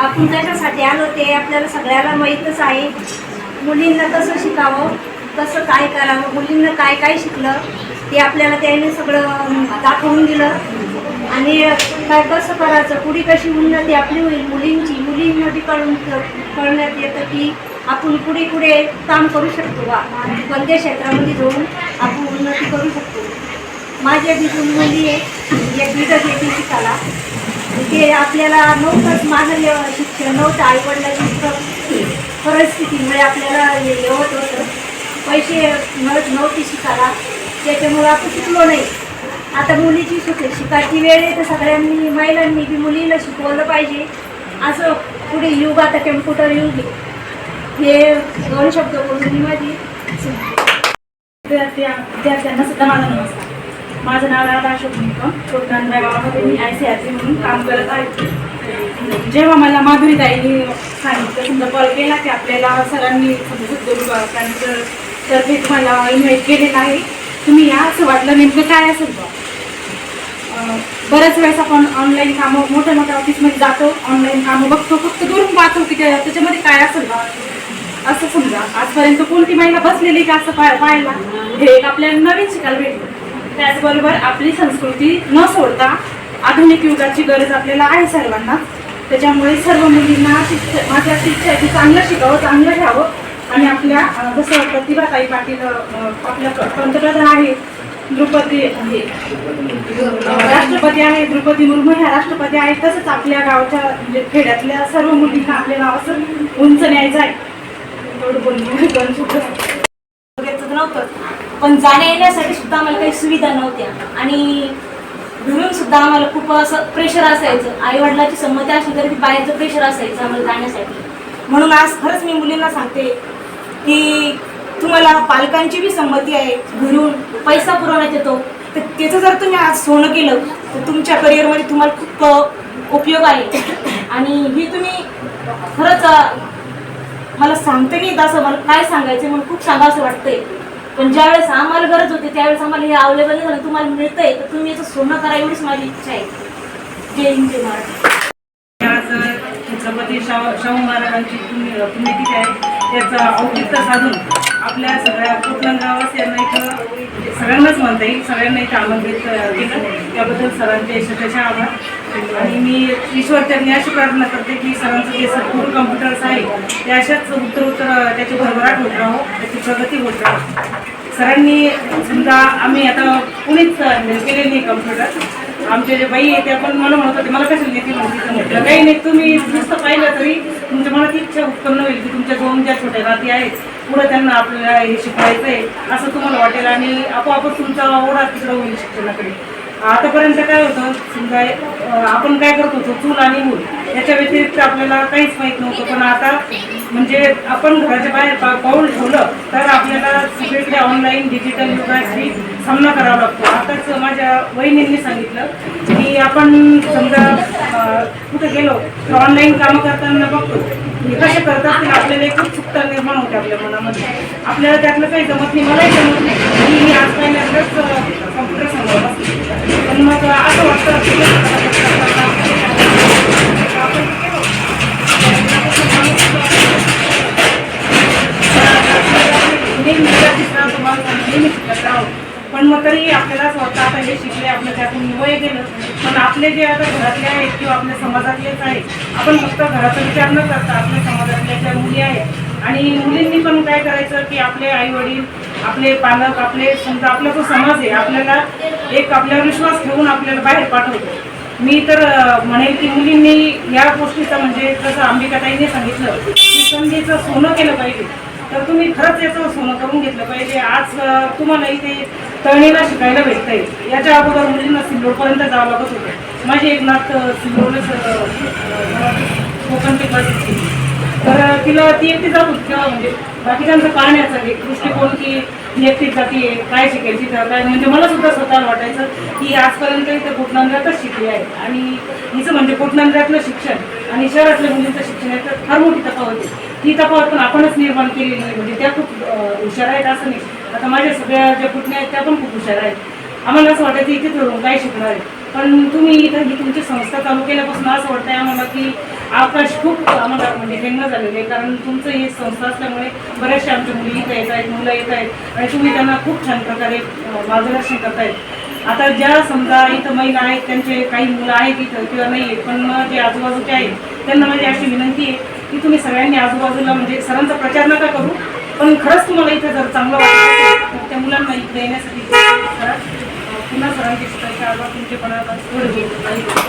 आपण त्याच्यासाठी आलो ते आपल्याला सगळ्याला माहीतच आहे. मुलींना कसं शिकावं कसं काय करावं मुलींना काय काय शिकलं ते आपल्याला त्याने सगळं दाखवून दिलं. आणि काय कसं करायचं पुढे कशी उन्नती आपली होईल मुलींची मुलींमध्ये कळून कळण्यात येतं की आपण पुढे पुढे काम करू शकतो बा. कोणत्या क्षेत्रामध्ये जाऊन आपण उन्नती करू शकतो. माझ्या तिथून मुली आहे एक विधत येते शिकायला. ते आपल्याला नव्हतंच माझं शिक्षण नव्हतं आईवडिलांची परिस्थितीमुळे आपल्याला हे होत होतं. पैसे मिळत नव्हते शिकायला त्याच्यामुळे आपण शिकलो नाही. आता मुलीची शिक शिकायची वेळ आहे तर सगळ्यांनी महिलांनी बी मुलीला शिकवलं पाहिजे. असं पुढे युग आता कम्प्युटर युग हे दोन शब्द बोलून माझी विद्यार्थी विद्यार्थ्यांना सुद्धा माझा नमस्कार. माझं नाव राधा अशोक गावामध्ये मी आय सी आय सी म्हणून काम करत आहे. जेव्हा मला माधुरी ताईंनी सांगितलं समजा कॉल केला की आपल्याला सरांनी समजा उद्योग तर्फे तुम्हाला इन्व्हाइट केलेलं आहे तुम्ही या असं वाटलं नेमकं काय असेल बा बऱ्याच वेळेस आपण ऑनलाईन कामं मोठ्या मोठ्या ऑफिसमध्ये जातो ऑनलाईन कामं बघतो फक्त दुरून पाहतो की त्याच्यामध्ये काय असेल बा असं समजा. आजपर्यंत कोणती महिला बसलेली का असं पाहायला? हे एक आपल्याला नवीन शिकायला भेटलं. त्याचबरोबर आपली संस्कृती न सोडता आधुनिक युगाची गरज आपल्याला आहे सर्वांना. त्याच्यामुळे सर्व मुलींना शिक्ष माझ्या अशी की चांगलं शिकावं चांगलं घ्यावं आणि आपल्या जसं प्रतिभाताई पाटील आपल्या पंतप्रधान आहे द्रौपदी आहे. राष्ट्रपती आहे द्रौपदी मुर्मू ह्या राष्ट्रपती आहेत तसंच आपल्या गावच्या म्हणजे खेड्यातल्या सर्व मुलींना आपल्या नाव असं उंच न्यायचं आहे. एवढं बोलणं दोन शब्द घेतच नव्हतं पण जाण्या येण्यासाठी सुद्धा आम्हाला काही सुविधा नव्हत्या. आणि घरून सुद्धा आम्हाला खूप असं प्रेशर असायचं. आई वडिलाची संमती असली तरी बाहेरचं प्रेशर असायचं आम्हाला जाण्यासाठी. म्हणून आज खरंच मी मुलींना सांगते की तुम्हाला पालकांची बी संमती आहे घरून पैसा पुरवण्यात येतो. तर त्याचं जर तुम्ही आज सोनं केलं तर तुमच्या करिअरमध्ये तुम्हाला खूप उपयोग आहे. आणि ही तुम्ही खरंच मला सांगते नाही येत असं मला काय सांगायचं म्हणून खूप सांगा असं वाटतंय. पण ज्यावेळेस आम्हाला गरज होती त्यावेळेस आम्हाला हे अवेलेबल झालं तुम्हाला मिळतंय तर तुम्ही याचं सोनं करा एवढीच माझी इच्छा आहे. जय हिंद जय महाराष्ट्र. आज छत्रपती शाहू शाहू महाराजांची पुण्य पुण्यतिथी आहे. त्याचं औचित्य साधून आपल्या सगळ्या कोकणगावासियांना इथं सगळ्यांनाच म्हणता येईल सगळ्यांना इथं आमंत्रित केलं. त्याबद्दल सरांचे शतशः आभार. आणि मी ईश्वर त्यांनी अशी प्रार्थना करते की सरांचं जे सद्गुरू कम्प्युटर्स आहे ते अशाच उत्तर उत्तर त्याची भरभराट होत राहो त्याची प्रगती होत राहो. सरांनी समजा आम्ही आता कुणीच हँडल केले नाही कम्प्युटर. आमच्या जे बाई आहे ते पण मला म्हणत होते मला कशाला येते म्हणते तर म्हटलं काही नाही तुम्ही नुसतं पाहिलं तरी तुमच्या मनात इच्छा उत्पन्न होईल की तुमच्या दोन ज्या छोट्या नाती आहेत पुढे त्यांना आपल्याला हे शिकवायचं आहे असं तुम्हाला वाटेल आणि आपोआपच तुमचा ओढा तिकडं होईल शिक्षणाकडे. आतापर्यंत काय होतं समजा आपण काय करत होतो चूल आणि मूल याच्या व्यतिरिक्त आपल्याला काहीच माहीत नव्हतं. पण आता म्हणजे आपण घराच्या बाहेर पा पाऊल ठेवलं तर आपल्याला सगळीकडे ऑनलाईन डिजिटल युगाशी सामना करावा लागतो. आताच माझ्या वहिनींनी सांगितलं आपण समजा कुठे गेलो तर ऑनलाईन कामं करताना बघतो. हे कसे करतात असतील आपल्याला एक चुकता निर्माण होते आपल्या मनामध्ये. आपल्याला त्यातलं काही जमत नाही मलाही जमत नाही. मी आज पहिल्यांदाच कम्प्युटर समोर पण मग असं वाटतं जे शिकले आपलं त्यातून वय गेलं. पण आपले जे आता घरातले आहेत किंवा आपल्या समाजातलेच आहेत आपण फक्त घराचा विचार न करता आपल्या समाजातल्या ज्या मुली आहेत आणि मुलींनी पण काय करायचं की आपले आई वडील आपले पालक आपले समजा आपला जो समाज आहे आपल्याला एक आपल्यावर विश्वास ठेवून आपल्याला बाहेर पाठवतो. मी तर म्हणेल की मुलींनी या गोष्टीचा म्हणजे जसं अंबिकाताईने सांगितलं की संधीचं सोनं केलं पाहिजे. तर तुम्ही खरंच याचं सोनं करून घेतलं पाहिजे. आज तुम्हाला इथे तळणीला शिकायला भेटतंय. याच्या अगोदर मुलींना सिल्लोडपर्यंत जावं लागत होतं. माझी एक नात सिल्लोडच कोकण ते क्लासेस केली. तर तिला ती एकटी जात होती तेव्हा म्हणजे बाकीच्यांचं पाहण्याचा एक दृष्टिकोन की ती एकटीच जाती काय शिकेल तिथं काय म्हणजे मला सुद्धा स्वतःला वाटायचं की आजपर्यंत इथं कोटनांद्रातच शिकली आहे आणि हिचं म्हणजे कोटनांद्रातलं शिक्षण आणि शहरातल्या मुलींचं शिक्षण आहे तर फार मोठी तफावत आहे. ती तफावत पण आपणच निर्माण केलेली नाही. म्हणजे त्या खूप हुशार आहेत असं नाही. आता माझ्या सगळ्या ज्या पुतण्या आहेत त्या पण खूप हुशार आहेत. आम्हाला असं वाटायचं इथे ठरवून काय शिकणार आहे पण तुम्ही इथं ही तुमची संस्था चालू केल्यापासून असं वाटतंय आम्हाला की आकाश खूप आम्हाला म्हणजे हेंग झालेलं आहे कारण तुमचं ही संस्था असल्यामुळे बऱ्याचशा आमच्या मुली इथं येत आहेत मुलं येत आहेत आणि तुम्ही त्यांना खूप छान प्रकारे मार्गदर्शन करतायत. आता ज्या समजा इथं महिला आहेत त्यांचे काही मुलं आहेत इथं किंवा नाही आहेत पण मग जे आजूबाजूचे आहेत त्यांना माझी अशी विनंती आहे की तुम्ही सगळ्यांनी आजूबाजूला म्हणजे सरांचा प्रचार नका करू पण खरंच तुम्हाला इथं जर चांगलं वाटतं तर त्या मुलांना इकडे येण्यासाठी पुन्हा सरांची शुभेच्छा तुमचे पण